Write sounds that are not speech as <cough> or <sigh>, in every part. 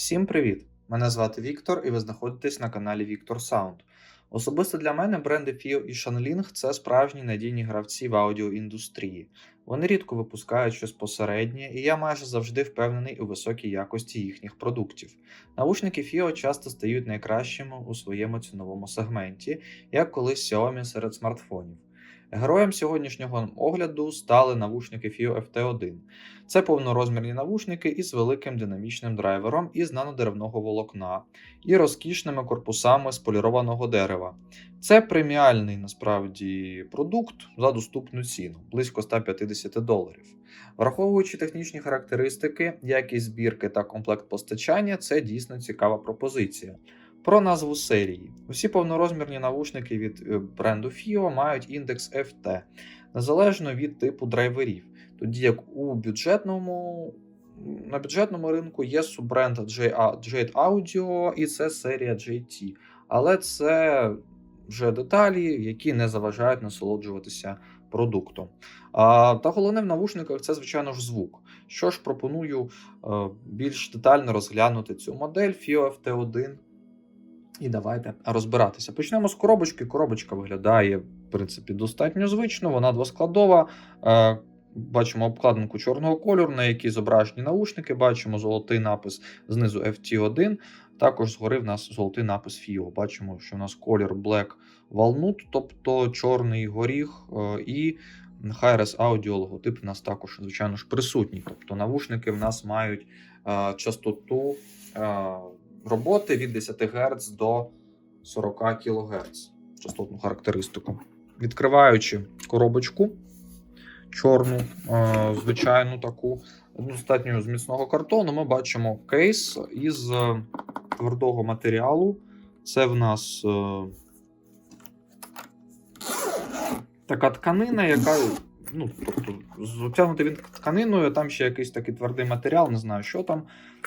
Всім привіт! Мене звати Віктор, і ви знаходитесь на каналі Віктор Sound. Особисто для мене бренди FIO і Shanling – це справжні надійні гравці в аудіоіндустрії. Вони рідко випускають щось посереднє, і я майже завжди впевнений у високій якості їхніх продуктів. Навушники FIO часто стають найкращими у своєму ціновому сегменті, як колись Xiaomi серед смартфонів. Героєм сьогоднішнього огляду стали навушники FIO FT1. Це повнорозмірні навушники із великим динамічним драйвером із нанодеревного волокна і розкішними корпусами з полірованого дерева. Це преміальний насправді продукт за доступну ціну близько 150 доларів. Враховуючи технічні характеристики, якість збірки та комплект постачання, це дійсно цікава пропозиція. Про назву серії. Усі повнорозмірні навушники від е, бренду FIO мають індекс FT, незалежно від типу драйверів. Тоді як у бюджетному на бюджетному ринку є суббренд Jade Audio і це серія JT. Але це вже деталі, які не заважають насолоджуватися продуктом. А, Та головне в навушниках це, звичайно ж, звук. Що ж, пропоную е, більш детально розглянути цю модель FIO FT1. І давайте розбиратися. Почнемо з коробочки. Коробочка виглядає, в принципі, достатньо звично, вона двоскладова. Е, Бачимо обкладинку чорного кольору, на якій зображені наушники. Бачимо золотий напис знизу FT1. Також згори в нас золотий напис FIO. Бачимо, що в нас колір Black Walnut, тобто чорний горіх, е, і HRS Audio логотип у нас також, звичайно ж, присутній. Тобто навушники в нас мають е, частоту роботи від 10 Гц до 40 кГц. Частотну характеристику. Відкриваючи коробочку чорну, е, звичайну таку, достатньо з міцного картону, ми бачимо кейс із е, твердого матеріалу. Це в нас е, така тканина, яка. Ну, тобто, затягнути він тканиною, там ще якийсь такий твердий матеріал, не знаю, що там,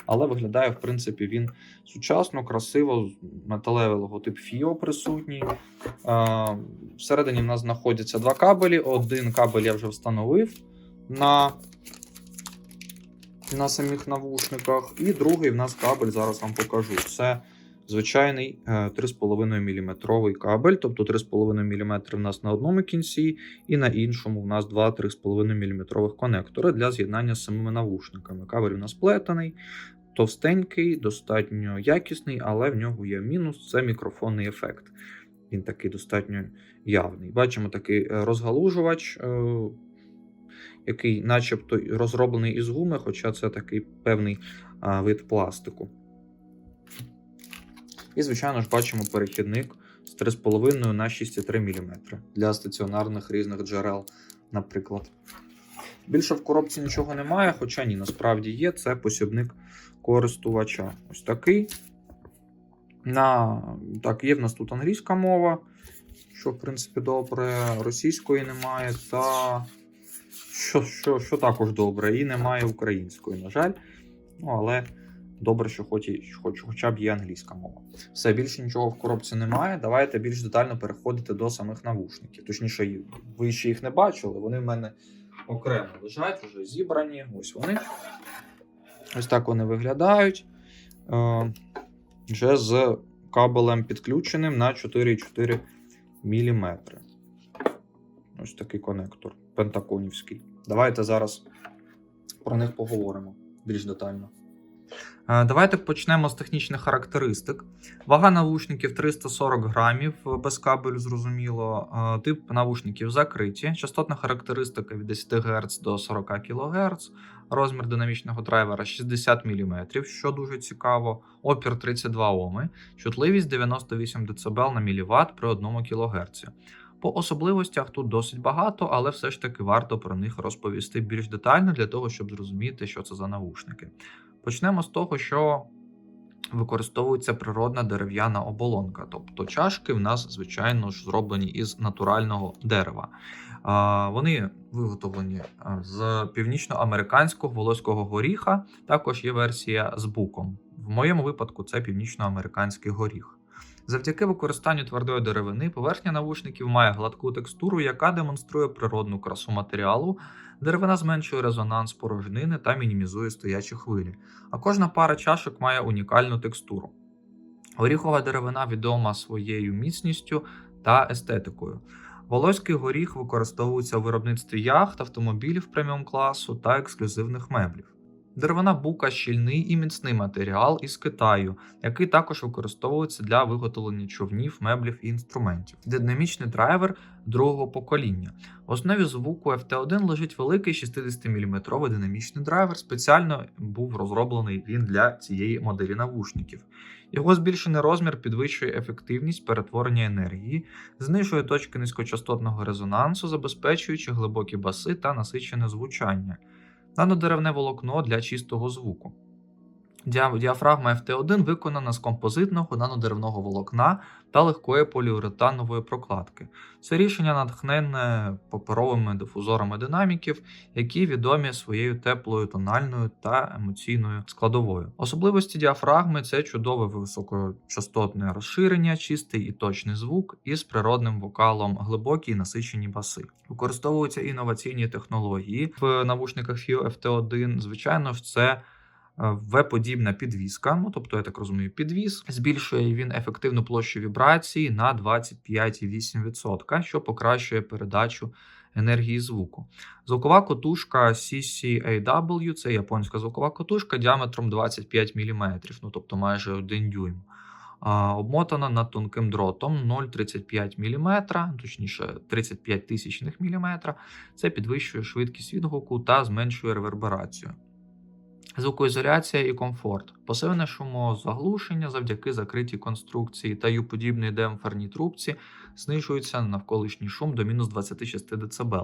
але виглядає, в принципі, він сучасно, красиво, металевий логотип FIO присутній. Е, Всередині в нас знаходяться два кабелі. Один кабель я вже встановив на на самих навушниках, і другий в нас кабель, зараз вам покажу. Це звичайний е, 3,5 мм кабель, тобто 3,5 мм в нас на одному кінці, і на іншому в нас два 3,5 мм конектори для з'єднання з самими навушниками. Кабель у нас плетений, товстенький, достатньо якісний, але в нього є мінус це мікрофонний ефект. Він такий достатньо явний. Бачимо такий е, розгалужувач, е, який, начебто, розроблений із гуми, хоча це такий певний е, вид пластику. І, звичайно ж, бачимо перехідник з 3,5 на 6,3 мм для стаціонарних різних джерел, наприклад. Більше в коробці нічого немає, хоча ні, насправді є. Це посібник користувача. Ось такий. На... Так, є в нас тут англійська мова, що, в принципі, добре. Російської немає, та що, що, що також добре, і немає української, на жаль. Ну, але добре, що хоч, хоч, хоча б є англійська мова. Все, більше нічого в коробці немає. Давайте більш детально переходити до самих навушників. Точніше, ви ще їх не бачили, вони в мене окремо лежать, вже зібрані. Ось вони. Ось так вони виглядають. Е, вже з кабелем підключеним на 4,4 мм. Ось такий конектор пентаконівський. Давайте зараз про них поговоримо більш детально. Е, Давайте почнемо з технічних характеристик. Вага навушників 340 грамів без кабелю, зрозуміло. Е, Тип навушників закриті. Частотна характеристика від 10 Гц до 40 кГц. Розмір динамічного драйвера 60 мм, що дуже цікаво. Опір 32 Оми, чутливість 98 дБ на мВт при 1 кГц. По особливостях тут досить багато, але все ж таки варто про них розповісти більш детально для того, щоб зрозуміти, що це за навушники. Почнемо з того, що використовується природна дерев'яна оболонка, тобто чашки в нас, звичайно ж, зроблені із натурального дерева. Вони виготовлені з північноамериканського волоського горіха. Також є версія з буком. В моєму випадку це північноамериканський горіх. Завдяки використанню твердої деревини поверхня навушників має гладку текстуру, яка демонструє природну красу матеріалу. Деревина зменшує резонанс порожнини та мінімізує стоячі хвилі. А кожна пара чашок має унікальну текстуру. Горіхова деревина відома своєю міцністю та естетикою. Волоський горіх використовується у виробництві яхт, автомобілів преміум класу та ексклюзивних меблів. Деревина бука щільний і міцний матеріал із Китаю, який також використовується для виготовлення човнів, меблів і інструментів. Динамічний драйвер другого покоління. В основі звуку FT1 лежить великий 60-мм динамічний драйвер. Спеціально був розроблений він для цієї моделі навушників. Його збільшений розмір підвищує ефективність перетворення енергії, знижує точки низькочастотного резонансу, забезпечуючи глибокі баси та насичене звучання. Нанодеревне волокно для чистого звуку. Діа- Діафрагма FT1 виконана з композитного нанодеревного волокна та легкої поліуретанової прокладки. Це рішення натхненне паперовими дифузорами динаміків, які відомі своєю теплою тональною та емоційною складовою. Особливості діафрагми це чудове високочастотне розширення, чистий і точний звук із природним вокалом, глибокі і насичені баси. Використовуються інноваційні технології в навушниках FIO FT1. Звичайно ж, це е, V-подібна підвіска, ну тобто, я так розумію, підвіз. Збільшує він ефективну площу вібрації на 25,8%, що покращує передачу енергії звуку. Звукова котушка CCAW це японська звукова котушка діаметром 25 мм, ну тобто майже 1 дюйм. Обмотана над тонким дротом 0,35 мм, точніше 35 тисячних мм. Це підвищує швидкість відгуку та зменшує реверберацію. Звукоізоляція і комфорт. Пасивне шумозаглушення завдяки закритій конструкції та ю-подібній демпферній трубці знижується навколишній шум до мінус 26 дБ.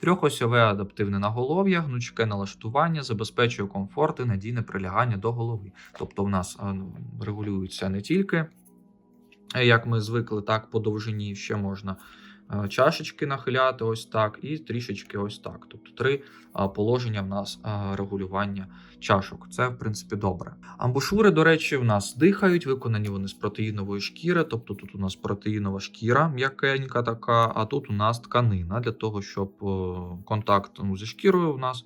Трьохосьове адаптивне наголов'я, гнучке налаштування забезпечує комфорт і надійне прилягання до голови. Тобто в нас ну, регулюється не тільки, як ми звикли, так по довжині ще можна чашечки нахиляти ось так, і трішечки ось так. Тобто три положення в нас регулювання чашок. Це, в принципі, добре. Амбушури, до речі, в нас дихають, виконані вони з протеїнової шкіри. Тобто тут у нас протеїнова шкіра м'якенька така, а тут у нас тканина для того, щоб е, контакт ну, зі шкірою в нас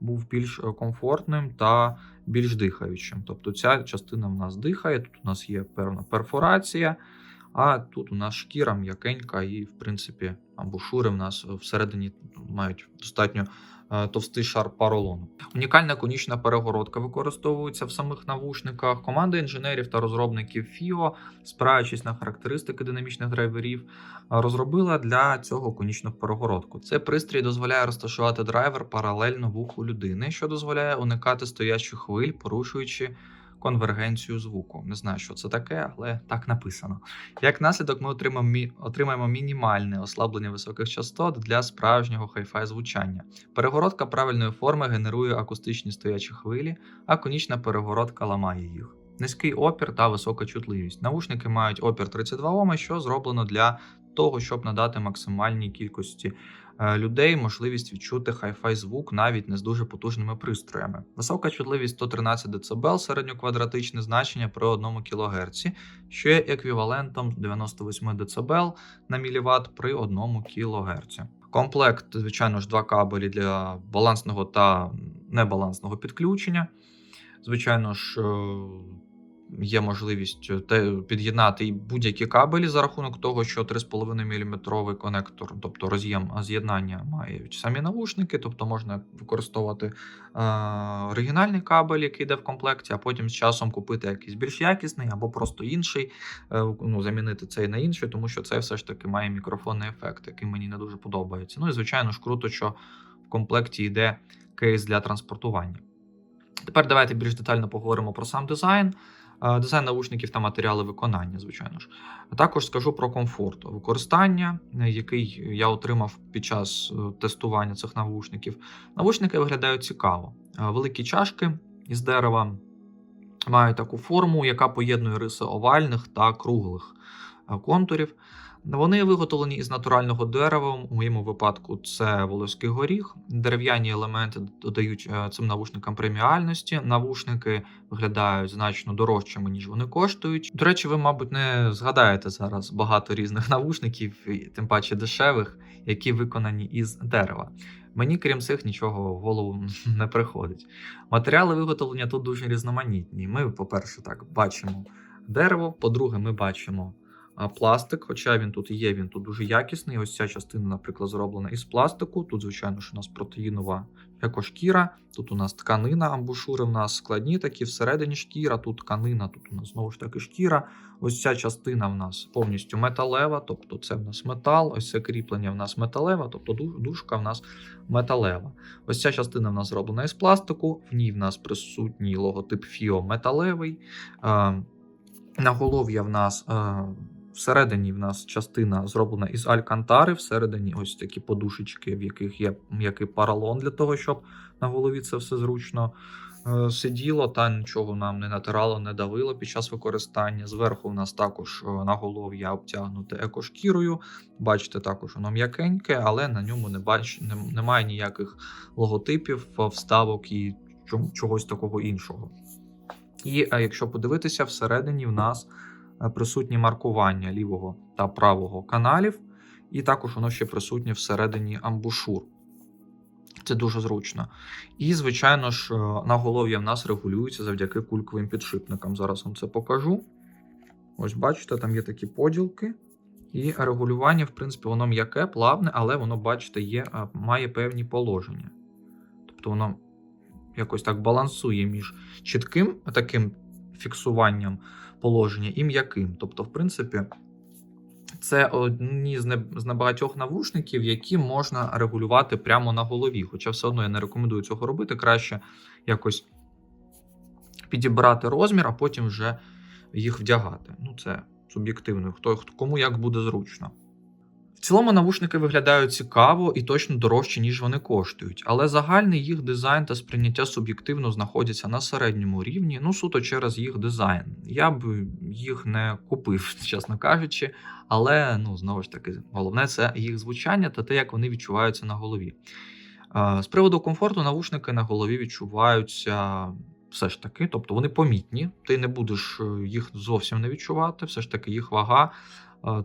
був більш е, комфортним та більш дихаючим. Тобто ця частина в нас дихає, тут у нас є певна перфорація. А тут у нас шкіра м'якенька, і, в принципі, амбушури в нас всередині мають достатньо е, товстий шар поролону. Унікальна конічна перегородка використовується в самих навушниках. Команда інженерів та розробників FIO, спираючись на характеристики динамічних драйверів, е, розробила для цього конічну перегородку. Цей пристрій дозволяє розташувати драйвер паралельно вуху людини, що дозволяє уникати стоячих хвиль, порушуючи конвергенцію звуку. Не знаю, що це таке, але так написано. Як наслідок, ми отримаємо, мі- отримаємо мінімальне ослаблення високих частот для справжнього хай-фай звучання. Перегородка правильної форми генерує акустичні стоячі хвилі, а конічна перегородка ламає їх. Низький опір та висока чутливість. Навушники мають опір 32 Ом, що зроблено для того, щоб надати максимальній кількості е, людей можливість відчути хай-фай звук навіть не з дуже потужними пристроями. Висока чутливість 113 дБ, середньоквадратичне значення при 1 кГц, що є еквівалентом 98 дБ на міліватт при 1 кГц. Комплект, звичайно ж, два кабелі для балансного та небалансного підключення. Звичайно ж, е, є можливість під'єднати і будь-які кабелі за рахунок того, що 3,5 мм конектор, тобто роз'єм з'єднання мають самі навушники, тобто можна використовувати е, оригінальний кабель, який йде в комплекті, а потім з часом купити якийсь більш якісний або просто інший, е, ну, замінити цей на інший, тому що це все ж таки має мікрофонний ефект, який мені не дуже подобається. Ну і звичайно ж круто, що в комплекті йде кейс для транспортування. Тепер давайте більш детально поговоримо про сам дизайн. Дизайн наушників та матеріали виконання, звичайно ж. Також скажу про комфорт використання, е, який я отримав під час е, тестування цих навушників. Навушники виглядають цікаво. Е, Великі чашки із дерева мають таку форму, яка поєднує риси овальних та круглих контурів. Вони виготовлені із натурального дерева. У моєму випадку це волоський горіх. Дерев'яні елементи додають е, цим навушникам преміальності. Навушники виглядають значно дорожчими, ніж вони коштують. До речі, ви, мабуть, не згадаєте зараз багато різних <laughs> навушників, тим паче дешевих, які виконані із дерева. Мені, крім цих, нічого в голову <laughs> не приходить. Матеріали виготовлення тут дуже різноманітні. Ми, по-перше, так бачимо дерево. По-друге, ми бачимо пластик, хоча він тут є, він тут дуже якісний. Ось ця частина, наприклад, зроблена із пластику. Тут, звичайно, що у нас протеїнова екошкіра. Тут у нас тканина, амбушури в нас складні такі, всередині шкіра, тут тканина, тут у нас знову ж таки шкіра. Ось ця частина в нас повністю металева, тобто це в нас метал, ось це кріплення в нас металеве, тобто ду- дужка в нас металева. Ось ця частина в нас зроблена із пластику, в ній в нас присутній логотип FIO металевий. Е, Наголов'я в нас е, всередині в нас частина зроблена із алькантари, всередині ось такі подушечки, в яких є м'який паралон для того, щоб на голові це все зручно е, сиділо та нічого нам не натирало, не давило під час використання. Зверху в нас також е, наголов'я обтягнуте екошкірою. Бачите, також воно м'якеньке, але на ньому не бач, не- немає ніяких логотипів, е, вставок і чогось такого іншого. І якщо подивитися, всередині в нас присутні маркування лівого та правого каналів, і також воно ще присутнє всередині амбушур. Це дуже зручно. І, звичайно ж, е, наголов'я в нас регулюється завдяки кульковим підшипникам. Зараз вам це покажу. Ось бачите, там є такі поділки. І регулювання, в принципі, воно м'яке, плавне, але воно, бачите, є, е, має певні положення. Тобто воно якось так балансує між чітким таким фіксуванням положення і м'яким. Тобто, в принципі, це одні з не- з небагатьох навушників, які можна регулювати прямо на голові. Хоча все одно я не рекомендую цього робити. Краще якось підібрати розмір, а потім вже їх вдягати. Ну, це суб'єктивно. Хто- кому як буде зручно. Цілому навушники виглядають цікаво і точно дорожче, ніж вони коштують, але загальний їх дизайн та сприйняття суб'єктивно знаходяться на середньому рівні, ну суто через їх дизайн. Я б їх не купив, <laughs> чесно кажучи, але ну знову ж таки, головне це їх звучання та те, як вони відчуваються на голові. Е, З приводу комфорту, навушники на голові відчуваються все ж таки, тобто вони помітні. Ти не будеш е, їх зовсім не відчувати. Все ж таки, їх вага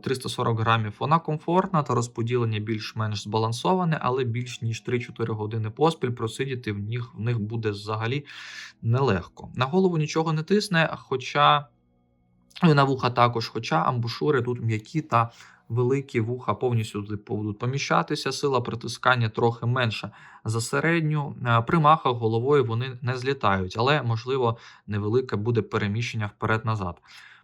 340 грамів. Вона комфортна та розподілення більш-менш збалансоване, але більш ніж 3-4 години поспіль просидіти в них, в них буде взагалі нелегко. На голову нічого не тисне, хоча на вуха також, хоча амбушури тут м'які та великі вуха повністю будуть поміщатися. Сила притискання трохи менша за середню. Е, При махах головою вони не злітають, але можливо невелике буде переміщення вперед-назад.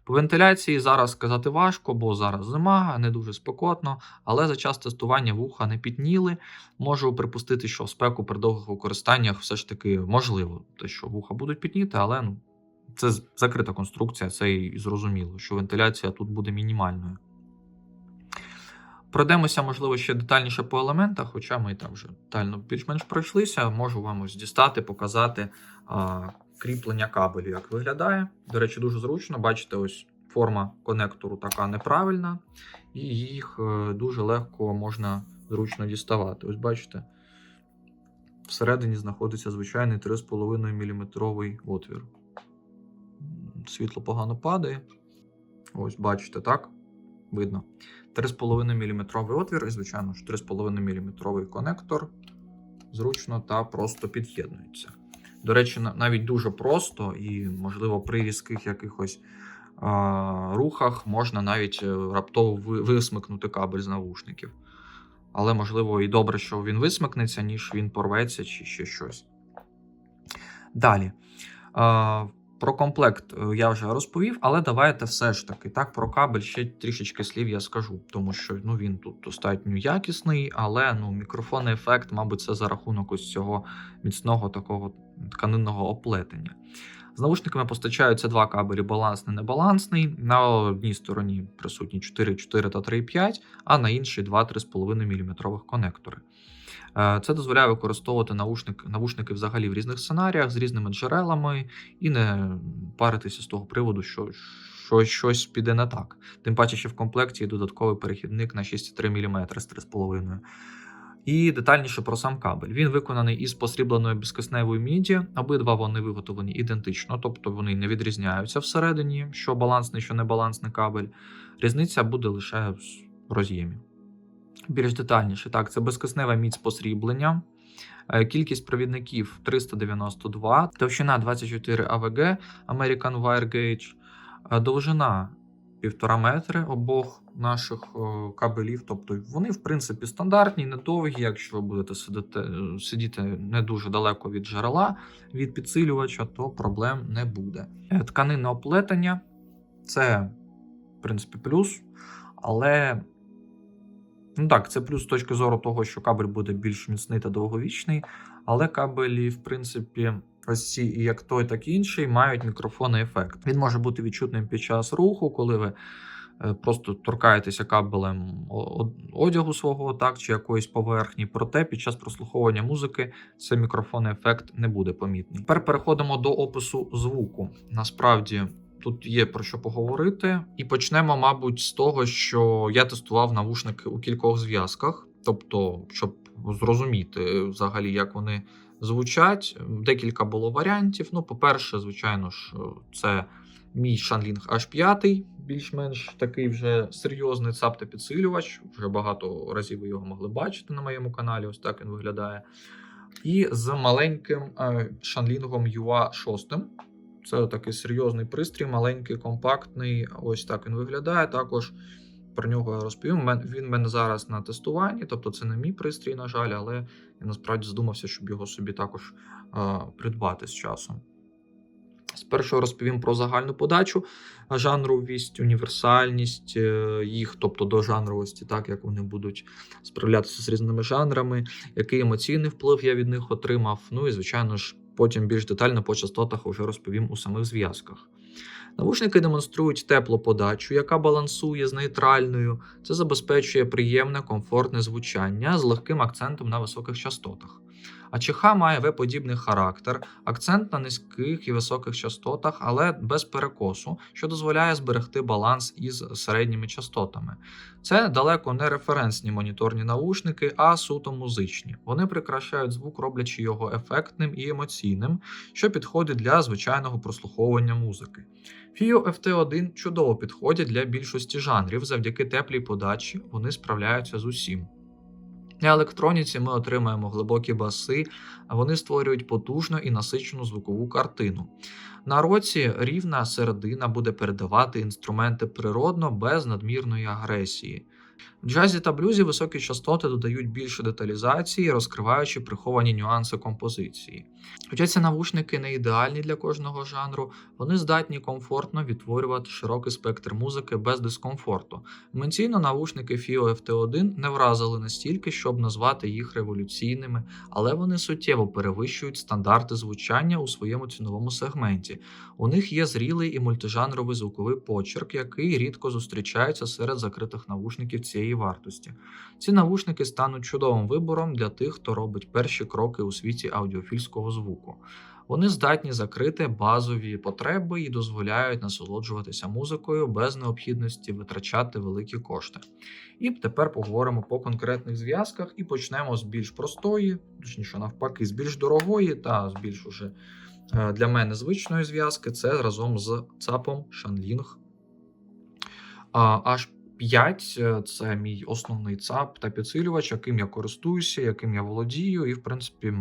По вентиляції зараз сказати важко, бо зараз зима, не дуже спекотно, але за час тестування вуха не підніли. Можу припустити, що в спеку при довгих використаннях все ж таки можливо, те, що вуха будуть підніти, але ну, це закрита конструкція, це і зрозуміло, що вентиляція тут буде мінімальною. Пройдемося, можливо, ще детальніше по елементах, хоча ми і так вже детально більш-менш пройшлися. Можу вам ось дістати, показати кріплення кабелю, як виглядає. До речі, дуже зручно. Бачите, ось форма конектору така неправильна, і їх е, дуже легко можна зручно діставати. Ось бачите, всередині знаходиться звичайний 3,5 мм отвір. Світло погано падає. Ось бачите, так? Видно. 3,5 мм отвір і, звичайно ж, 3,5 мм конектор зручно та просто під'єднується. До речі, навіть дуже просто і, можливо, при різких якихось а, рухах можна навіть е, раптово висмикнути кабель з навушників. Але, можливо, і добре, що він висмикнеться, ніж він порветься чи ще щось. Далі. А, про комплект е, я вже розповів, але давайте все ж таки так про кабель ще трішечки слів я скажу, тому що ну, він тут достатньо якісний, але ну, мікрофонний ефект, мабуть, це за рахунок ось цього міцного такого тканинного оплетення. З наушниками постачаються два кабелі балансний небалансний. На одній стороні присутні 4,4 та 3,5, а на іншій 2-3,5 мм конектори. Е, Це дозволяє використовувати наушник, навушники взагалі в різних сценаріях з різними джерелами і не паритися з того приводу, що що щось піде не так. Тим паче, що в комплекті є додатковий перехідник на 6,3 мм з 3,5 і детальніше про сам кабель. Він виконаний із посрібленої безкисневої міді. Обидва вони виготовлені ідентично, тобто вони не відрізняються всередині, що балансний, що небалансний кабель. Різниця буде лише в роз'ємі. Більш детальніше, так, це безкиснева мідь з посріблення. Е, Кількість провідників 392, товщина 24 АВГ American Wire Gauge, е, довжина 1,5 метри обох наших е, кабелів. Тобто вони, в принципі, стандартні, недовгі. Якщо ви будете сидіти, сидіти не дуже далеко від джерела, від підсилювача, то проблем не буде. Е, Тканинне оплетення це, в принципі, плюс, але. Ну так, це плюс з точки зору того, що кабель буде більш міцний та довговічний, але кабелі, в принципі, ось і як той, так і інший, мають мікрофонний ефект. Він може бути відчутним під час руху, коли ви е, просто торкаєтеся кабелем одягу свого, так, чи якоїсь поверхні. Проте під час прослуховування музики цей мікрофонний ефект не буде помітний. Тепер переходимо до опису звуку. Насправді. Тут є про що поговорити, і почнемо, мабуть, з того, що я тестував навушники у кількох зв'язках, тобто, щоб зрозуміти взагалі, як вони звучать. Декілька було варіантів. Ну, по-перше, звичайно ж, це мій Shanling H5, більш-менш такий вже серйозний цап-підсилювач. Вже багато разів ви його могли бачити на моєму каналі. Ось так він виглядає. І з маленьким е, Shanling UA 6. Це такий серйозний пристрій, маленький, компактний. Ось так він виглядає. Також про нього розповім. Він в мене зараз на тестуванні, тобто це не мій пристрій, на жаль, але я насправді задумався, щоб його собі також е, придбати з часом. Спершу розповім про загальну подачу, жанровість, універсальність е, їх, тобто до жанровості, так як вони будуть справлятися з різними жанрами, який емоційний вплив я від них отримав. Ну і, звичайно ж, потім більш детально по частотах вже розповім у самих зв'язках. Навушники демонструють теплу подачу, яка балансує з нейтральною. Це забезпечує приємне, комфортне звучання з легким акцентом на високих частотах. А ЧХ має В-подібний характер, акцент на низьких і високих частотах, але без перекосу, що дозволяє зберегти баланс із середніми частотами. Це далеко не референсні моніторні наушники, а суто музичні. Вони прикрашають звук, роблячи його ефектним і емоційним, що підходить для звичайного прослуховування музики. FIO FT1 чудово підходять для більшості жанрів, завдяки теплій подачі вони справляються з усім. На електроніці ми отримаємо глибокі баси, вони створюють потужну і насичену звукову картину. На році рівна середина буде передавати інструменти природно без надмірної агресії. В джазі та блюзі високі частоти додають більше деталізації, розкриваючи приховані нюанси композиції. Хоча ці навушники не ідеальні для кожного жанру, вони здатні комфортно відтворювати широкий спектр музики без дискомфорту. Емоційно навушники FIO FT1 не вразили настільки, щоб назвати їх революційними, але вони суттєво перевищують стандарти звучання у своєму ціновому сегменті. У них є зрілий і мультижанровий звуковий почерк, який рідко зустрічається серед закритих навушників цієї цієї вартості. Ці навушники стануть чудовим вибором для тих, хто робить перші кроки у світі аудіофільського звуку. Вони здатні закрити базові потреби і дозволяють насолоджуватися музикою без необхідності витрачати великі кошти. І тепер поговоримо по конкретних зв'язках і почнемо з більш простої, точніше, навпаки, з більш дорогої та з більш уже е, для мене звичної зв'язки. Це разом з ЦАПом Шанлінг. h 5 е, це мій основний ЦАП та підсилювач, яким я користуюся, яким я володію, і в принципі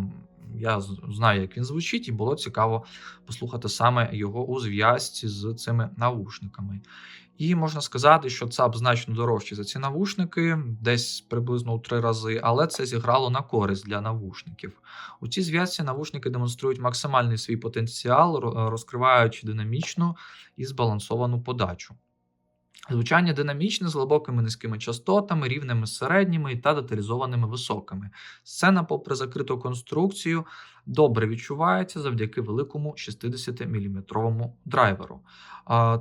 я знаю, як він звучить, і було цікаво послухати саме його у зв'язці з цими навушниками. І можна сказати, що ЦАП значно дорожчий за ці навушники, десь приблизно у три рази, але це зіграло на користь для навушників. У цій зв'язці навушники демонструють максимальний свій потенціал, розкриваючи динамічну і збалансовану подачу. Звучання динамічне з глибокими низькими частотами, рівними середніми та деталізованими високими. Сцена, попри закриту конструкцію, добре відчувається завдяки великому 60-мм драйверу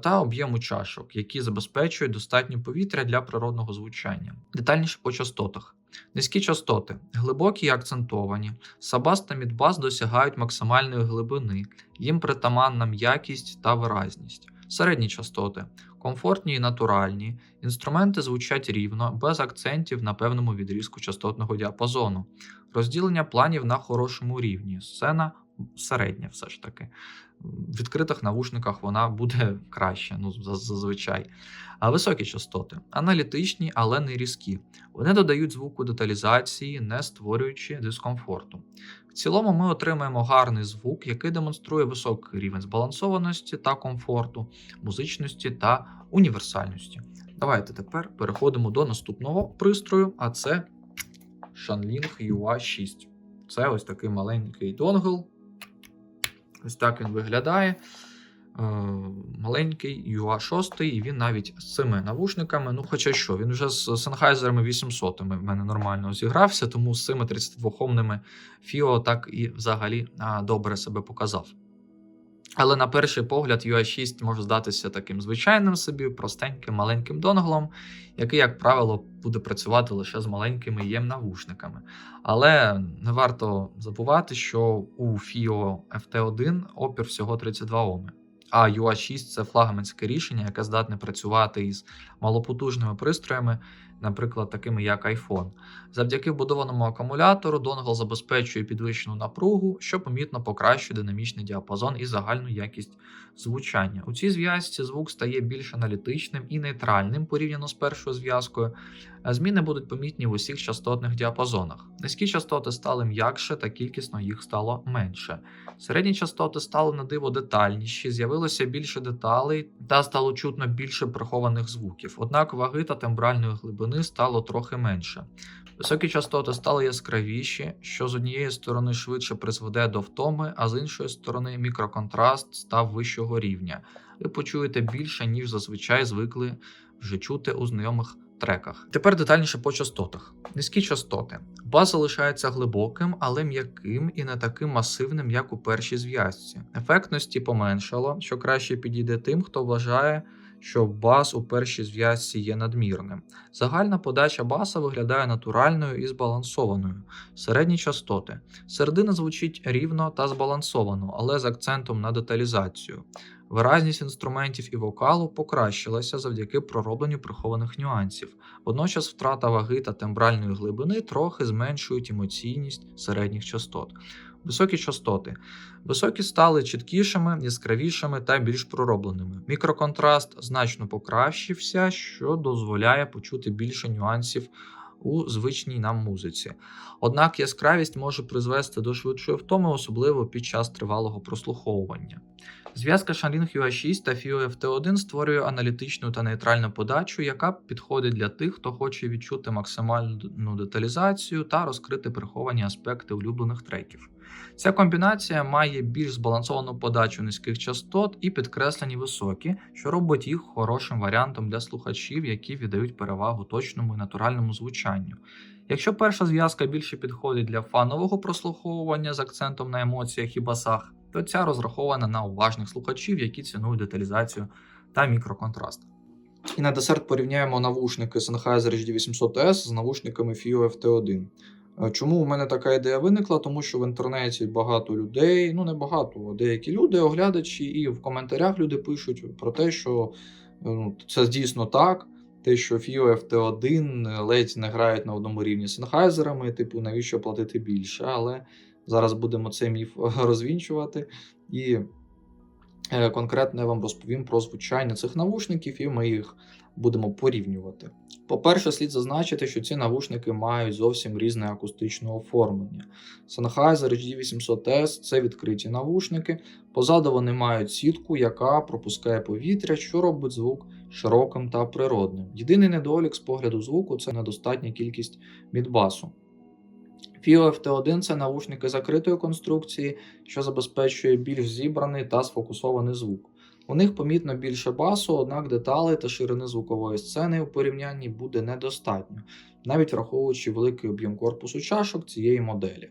та об'єму чашок, які забезпечують достатньо повітря для природного звучання. Детальніше по частотах. Низькі частоти, глибокі і акцентовані. Сабас та мідбас досягають максимальної глибини, їм притаманна м'якість та виразність. Середні частоти комфортні і натуральні. Інструменти звучать рівно, без акцентів на певному відрізку частотного діапазону. Розділення планів на хорошому рівні. Сцена середня, все ж таки. В відкритих навушниках вона буде <laughs> краще, ну зазвичай. А високі частоти аналітичні, але не різкі. Вони додають звуку деталізації, не створюючи дискомфорту. В цілому ми отримаємо гарний звук, який демонструє високий рівень збалансованості та комфорту, музичності та універсальності. Давайте тепер переходимо до наступного пристрою, а це Shanling UA 6. Це ось такий маленький донгл. Ось так він виглядає. Е, Маленький UA 6, і він навіть з цими навушниками. Ну, хоча що, він вже з Sennheiser 800 в мене нормально зігрався, тому з цими 32-омними FIO так і взагалі добре себе показав. Але на перший погляд UA6 може здатися таким звичайним собі, простеньким маленьким донглом, який, як правило, буде працювати лише з маленькими єм навушниками. Але не варто забувати, що у FIO FT1 опір всього 32 Оми. А UA6 це флагманське рішення, яке здатне працювати із малопотужними пристроями, наприклад, такими як iPhone. Завдяки вбудованому акумулятору донгл забезпечує підвищену напругу, що помітно покращує динамічний діапазон і загальну якість звучання. У цій зв'язці звук стає більш аналітичним і нейтральним порівняно з першою зв'язкою. Зміни будуть помітні в усіх частотних діапазонах. Низькі частоти стали м'якше та кількісно їх стало менше. Середні частоти стали на диво детальніші, з'явилося більше деталей та стало чутно більше прихованих звуків. Однак ваги та тембральної глибини стало трохи менше. Високі частоти стали яскравіші, що з однієї сторони швидше призведе до втоми, а з іншої сторони мікроконтраст став вищого рівня. Ви почуєте більше, ніж зазвичай звикли вже чути у знайомих треках. Тепер детальніше по частотах. Низькі частоти. Бас залишається глибоким, але м'яким і не таким масивним, як у першій зв'язці. Ефектності поменшало, що краще підійде тим, хто вважає, що бас у першій зв'язці є надмірним. Загальна подача баса виглядає натуральною і збалансованою. Середні частоти. Середина звучить рівно та збалансовано, але з акцентом на деталізацію. Виразність інструментів і вокалу покращилася завдяки проробленню прихованих нюансів. Водночас втрата ваги та тембральної глибини трохи зменшують емоційність середніх частот. Високі частоти. Високі стали чіткішими, яскравішими та більш проробленими. Мікроконтраст значно покращився, що дозволяє почути більше нюансів у звичній нам музиці. Однак яскравість може призвести до швидшої втоми, особливо під час тривалого прослуховування. Зв'язка Shanling UA6 та FIO FT1 створює аналітичну та нейтральну подачу, яка підходить для тих, хто хоче відчути максимальну деталізацію та розкрити приховані аспекти улюблених треків. Ця комбінація має більш збалансовану подачу низьких частот і підкреслені високі, що робить їх хорошим варіантом для слухачів, які віддають перевагу точному і натуральному звучанню. Якщо перша зв'язка більше підходить для фанового прослуховування з акцентом на емоціях і басах, то ця розрахована на уважних слухачів, які цінують деталізацію та мікроконтраст. І на десерт порівняємо навушники Sennheiser HD800S з навушниками FIO FT1. Е, Чому у мене така ідея виникла? Тому що в інтернеті багато людей, ну не багато, а деякі люди, оглядачі, і в коментарях люди пишуть про те, що е, ну, це дійсно так. Те, що FIO FT1 ледь не грають на одному рівні з Sennheiser'ами, типу, навіщо платити більше? Але зараз будемо цей міф <laughs> розвінчувати. І е, конкретно я вам розповім про звучання цих навушників, і ми їх будемо порівнювати. По-перше, слід зазначити, що ці навушники мають зовсім різне акустичне оформлення. Sennheiser HD800S це відкриті навушники. Позаду вони мають сітку, яка пропускає повітря, що робить звук широким та природним. Єдиний недолік з погляду звуку це недостатня кількість мідбасу. FIO FT1 це навушники закритої конструкції, що забезпечує більш зібраний та сфокусований звук. У них помітно більше басу, однак деталей та ширини звукової сцени у порівнянні буде недостатньо, навіть враховуючи великий об'єм корпусу чашок цієї моделі.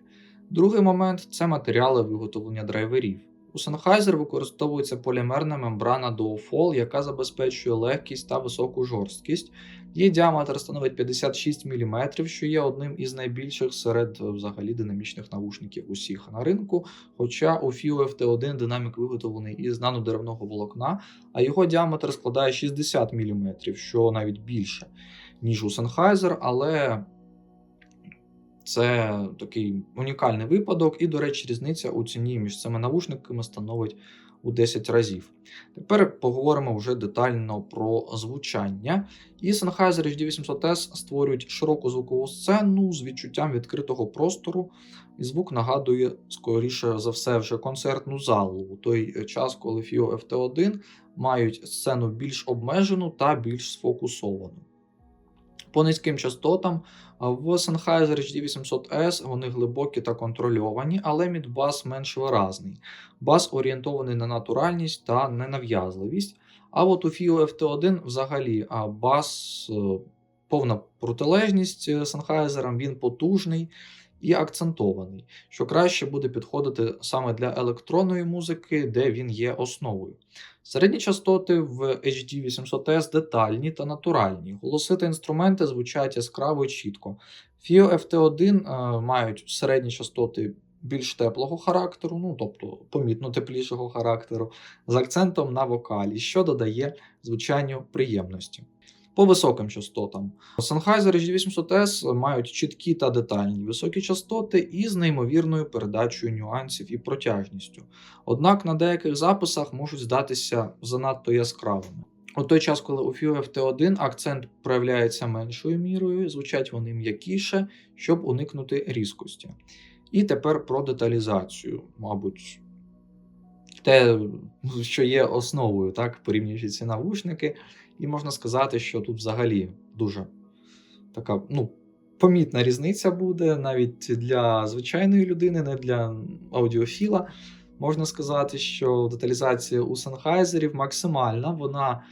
Другий момент це матеріали виготовлення драйверів. У Sennheiser використовується полімерна мембрана Duofol, яка забезпечує легкість та високу жорсткість. Її діаметр становить 56 мм, що є одним із найбільших серед е, взагалі динамічних навушників усіх на ринку. Хоча у FIO FT1 динамік виготовлений із нанодеревного волокна, а його діаметр складає 60 мм, що навіть більше, ніж у Sennheiser, але це такий унікальний випадок, і, до речі, різниця у ціні між цими навушниками становить у 10 разів. Тепер поговоримо вже детально про звучання. І Sennheiser HD800S створюють широку звукову сцену з відчуттям відкритого простору, і звук нагадує, скоріше за все, вже концертну залу у той час, коли FIO FT1 мають сцену більш обмежену та більш сфокусовану. По низьким частотам в Sennheiser HD800S вони глибокі та контрольовані, але мідбас менш виразний. Бас орієнтований на натуральність та ненав'язливість. А от у FIO FT1 взагалі бас е, повна протилежність е, Sennheiser, він потужний і акцентований, що краще буде підходити саме для електронної музики, де він є основою. Середні частоти в HD 800S детальні та натуральні. Голоси та інструменти звучать яскраво і чітко. FIO FT1 е, мають середні частоти більш теплого характеру, ну тобто помітно теплішого характеру, з акцентом на вокалі, що додає звучанню приємності. По високим частотам. Sennheiser HD800S мають чіткі та детальні високі частоти із неймовірною передачею нюансів і протяжністю. Однак на деяких записах можуть здатися занадто яскравими. У той час, коли у FIO FT1 акцент проявляється меншою мірою, звучать вони м'якіше, щоб уникнути різкості. І тепер про деталізацію, мабуть, те, що є основою, так, порівнюючи ці навушники. І можна сказати, що тут взагалі дуже така ну, помітна різниця буде навіть для звичайної людини, не для аудіофіла. Можна сказати, що деталізація у Sennheiser максимальна, вона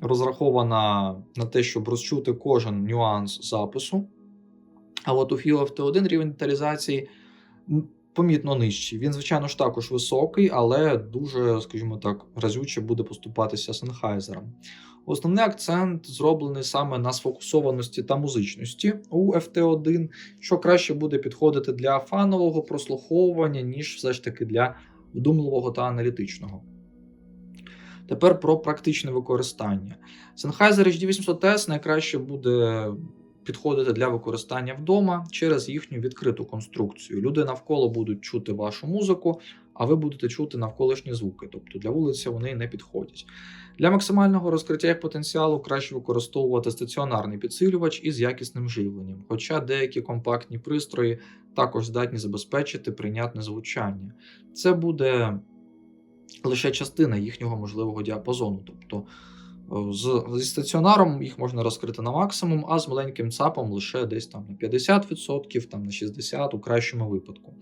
розрахована на те, щоб розчути кожен нюанс запису. А от у FIO FT1 рівень деталізації помітно нижчий. Він, звичайно ж, також високий, але дуже, скажімо так, разюче буде поступатися Sennheiser. Основний акцент зроблений саме на сфокусованості та музичності у FT1, що краще буде підходити для фанового прослуховування, ніж все ж таки для вдумливого та аналітичного. Тепер про практичне використання. Sennheiser HD800S найкраще буде підходити для використання вдома через їхню відкриту конструкцію. Люди навколо будуть чути вашу музику, а ви будете чути навколишні звуки, тобто для вулиці вони не підходять. Для максимального розкриття їх потенціалу краще використовувати стаціонарний підсилювач із якісним живленням, хоча деякі компактні пристрої також здатні забезпечити прийнятне звучання. Це буде лише частина їхнього можливого діапазону. тобто з, Зі стаціонаром їх можна розкрити на максимум, а з маленьким ЦАПом лише десь там на 50%, там на 60% у кращому випадку.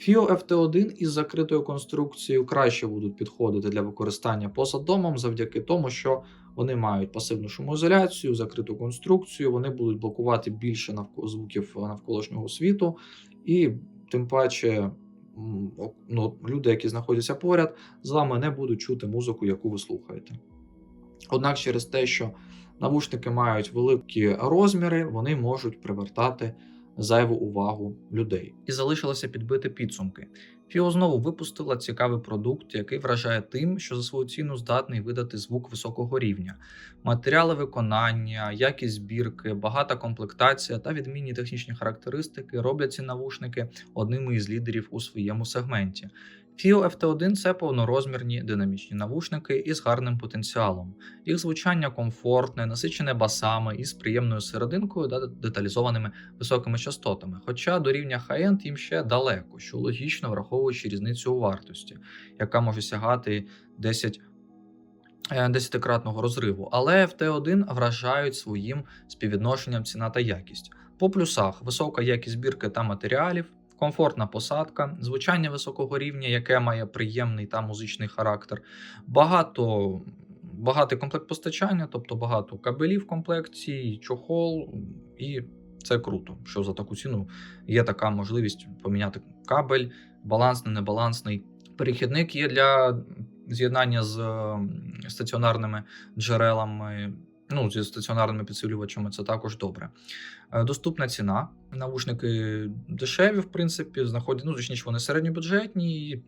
FIO FT1 із закритою конструкцією краще будуть підходити для використання поза домом завдяки тому, що вони мають пасивну шумоізоляцію, закриту конструкцію, вони будуть блокувати більше навколо звуків навколишнього світу, і тим паче ну, люди, які знаходяться поряд, з вами не будуть чути музику, яку ви слухаєте. Однак, через те, що навушники мають великі розміри, вони можуть привертати зайву увагу людей. І залишилося підбити підсумки. Фіо знову випустила цікавий продукт, який вражає тим, що за свою ціну здатний видати звук високого рівня, матеріали виконання, якість збірки, багата комплектація та відмінні технічні характеристики роблять ці навушники одними із лідерів у своєму сегменті. FIO FT1 це повнорозмірні динамічні навушники із гарним потенціалом. Їх звучання комфортне, насичене басами із приємною серединкою та деталізованими високими частотами. Хоча до рівня high-end їм ще далеко, що логічно враховуючи різницю у вартості, яка може сягати 10 десятикратного розриву, але FT1 вражають своїм співвідношенням ціна та якість. По плюсах висока якість збірки та матеріалів, комфортна посадка, звучання високого рівня, яке має приємний та музичний характер, багато. Багатий комплект постачання, тобто багато кабелів в комплекті, чохол, і це круто, що за таку ціну є така можливість поміняти кабель, балансний, небалансний Перехідник є для з'єднання з ем, стаціонарними джерелами, ну, зі стаціонарними підсилювачами, це також добре. Е, Доступна ціна. Навушники дешеві, в принципі, знаходять, ну, точніше, вони середньобюджетні і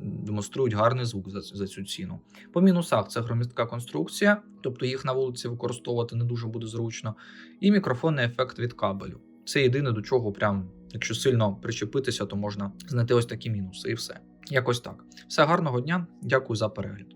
демонструють гарний звук за, за цю ціну. По мінусах це громістка конструкція, тобто їх на вулиці використовувати не дуже буде зручно, і мікрофонний ефект від кабелю. Це єдине до чого, прям, якщо сильно причепитися, то можна знайти ось такі мінуси і все. Якось так. Все гарного дня. Дякую за перегляд.